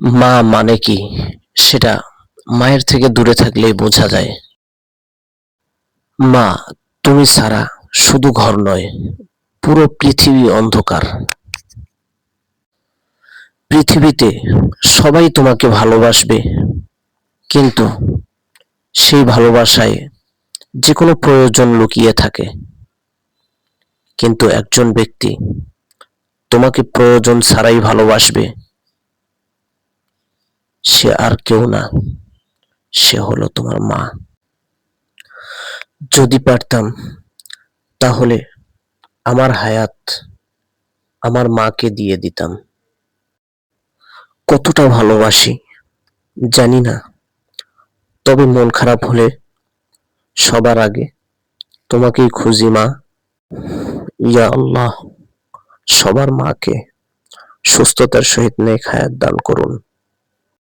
মা মানে কি? সেটা মায়ের থেকে দূরে থাকলেই বোঝা যায়। মা, তুমি ছাড়া শুধু ঘর নয়, পুরো পৃথিবী অন্ধকার। পৃথিবীতে সবাই তোমাকে ভালোবাসবে, কিন্তু সেই ভালোবাসায় যে কোনো প্রয়োজন লুকিয়ে থাকে। কিন্তু একজন ব্যক্তি তোমাকে প্রয়োজন ছাড়াই ভালোবাসবে। সে আর কেউ না, সে হলো তোমার মা। যদি পারতাম, তাহলে আমার হায়াত আমার মাকে দিয়ে দিতাম। কতটা ভালোবাসি, জানি না। তবে মন খারাপ হলে সবার আগে তোমাকেই খুঁজি মা। ইয়া আল্লাহ, সবার মাকে সুস্থতার সহিত নেক হায়াত দান করুন।